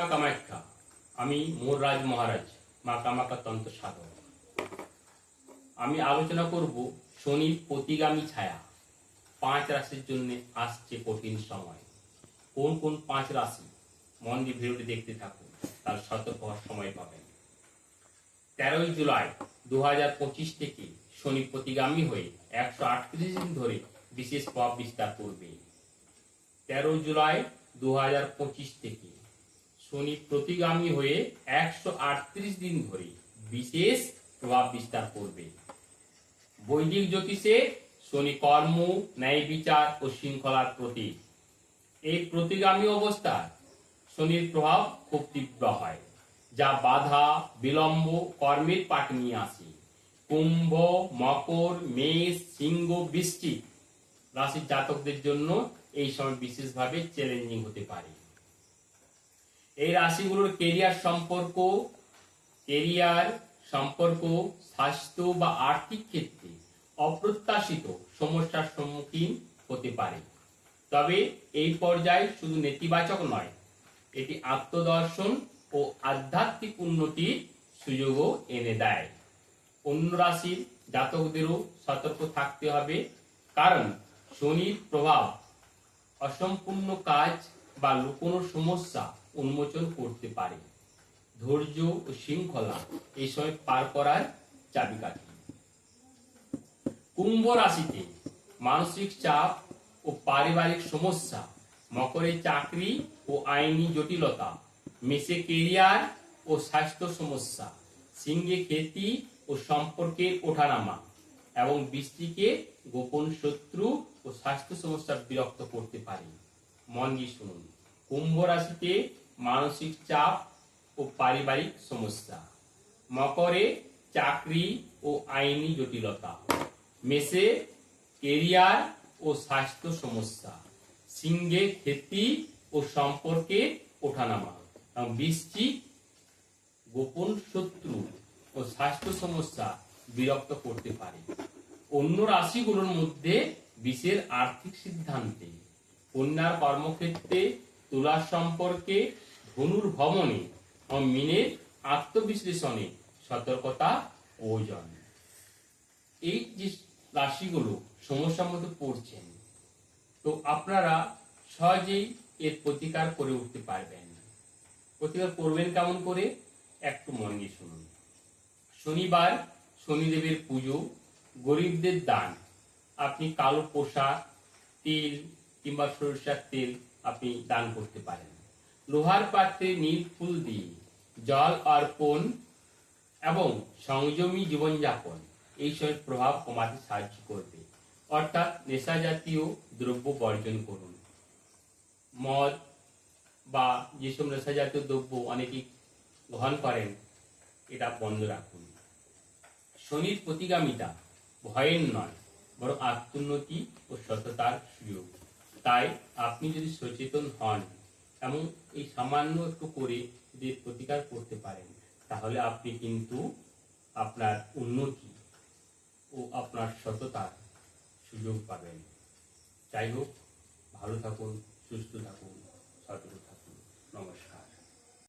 মা কামাখ্যা, আমি মোর রাজ মহারাজ, মা কামাখ্যা তন্ত্র সাধক। আমি আলোচনা করব শনির প্রতিগামী ছায়া, পাঁচ রাশির জন্য আসছে কঠিন সময়। কোন কোন পাঁচ রাশি? মন দিয়ে ভিডিওটি দেখতে থাকুন, তার সতর্ক হওয়ার সময় পাবেন। তেরোই জুলাই দু হাজার পঁচিশ থেকে শনি প্রতিগামী হয়ে একশো আটত্রিশ দিন ধরে বিশেষ প্রভাব বিস্তার করবে। তেরো জুলাই দু হাজার পঁচিশ থেকে শনি প্রতিগামী হয়ে একশো আটত্রিশ দিন ধরে বিশেষ প্রভাব বিস্তার করবে। বৈদিক জ্যোতিষে শনি কর্ম, ন্যায় বিচার ও শৃঙ্খলার প্রতীক। এই প্রতিগামী অবস্থায় শনির প্রভাব খুব তীব্র হয়, যা বাধা, বিলম্ব, কর্মের পাঠ নিয়ে আসে। কুম্ভ, মকর, মেষ, সিংহ বৃষ্টিক রাশির জাতকদের জন্য এই সময় বিশেষভাবে চ্যালেঞ্জিং হতে পারে। এই রাশিগুলোর কেরিয়ার সম্পর্ক কেরিয়ার সম্পর্ক, স্বাস্থ্য বা আর্থিক ক্ষেত্রে অপ্রত্যাশিত সমস্যার সম্মুখীন হতে পারে। তবে এই পর্যায়ে শুধু নেতিবাচক নয়, এটি আত্মদর্শন ও আধ্যাত্মিক উন্নতির সুযোগও এনে দেয়। অন্য রাশির জাতকদেরও সতর্ক থাকতে হবে, কারণ শনির প্রভাব, অসম্পূর্ণ কাজ বা লুকোনো সমস্যা উন্মোচন করতে পারে। ধৈর্য ও শৃঙ্খলা এই সময় পার করার চাবিকাঠি। কুম্ভ রাশিতে মানসিক চাপ ও পারিবারিক সমস্যা মকরে চাকরি ও আইনি জটিলতা, মেসে কেরিয়ার ও স্বাস্থ্য সমস্যা, সিংহে খ্যাতি ও সম্পর্কের ওঠানামা এবং বৃষ্টিকে গোপন শত্রু ও স্বাস্থ্য সমস্যা বিরক্ত করতে পারে। মন দিয়ে শুনুন। কুম্ভ রাশিতে মানসিক চাপ ও পারিবারিক সমস্যা। মকরে চাকরি ও আইনি জটিলতা। মেসে কেরিয়ার ও স্বাস্থ্য সমস্যা। সিংহে খ্যাতি ও সম্পর্কে ওঠানামা। এবং গোপন শত্রু ও স্বাস্থ্য সমস্যা বিরক্ত করতে পারে। অন্য রাশিগুলোর মধ্যে বিশেষ আর্থিক সিদ্ধান্তে। কন্যার কর্মক্ষেত্রে তুলার সম্পর্কে ধনুর ভবনে ও মিনের আত্মবিশ্লেষণে সতর্কতা ওজন এই যে রাশিগুলো সমস্যার মধ্যে পড়ছেন, তো আপনারা সহজেই এর প্রতিকার করে উঠতে পারবেন। প্রতিকার করবেন কেমন করে? একটু মন দিয়ে শুনুন। শনিবার শনিদেবের পুজো, গরিবদের দান। আপনি কালো পোশাক, তেল কিংবা সরিষার তেল আপনি দান করতে পারেন। লোহার পাত্রে নীল ফুল দিয়ে জল অর্পণ এবং সংযমী জীবনযাপন। এই সব প্রভাব কমাতে সাহায্য করবে। অর্থাৎ নেশা জাতীয় দ্রব্য বর্জন করুন। মদ বা যেসব নেশা জাতীয় দ্রব্য অনেকেই গ্রহণ করেন, এটা বন্ধ রাখুন। শনির প্রতিগামিতা ভয়ের নয় বড় আত্মোন্নতি ও সততার সুযোগ। তাই আপনি যদি সচেতন হন এবং এই সামান্য একটু করে যদি প্রতিকার করতে পারেন, তাহলে আপনি কিন্তু আপনার উন্নতি ও আপনার সততার সুযোগ পাবেন। যাই হোক, ভালো থাকুন, সুস্থ থাকুন, সতর্ক থাকুন। নমস্কার।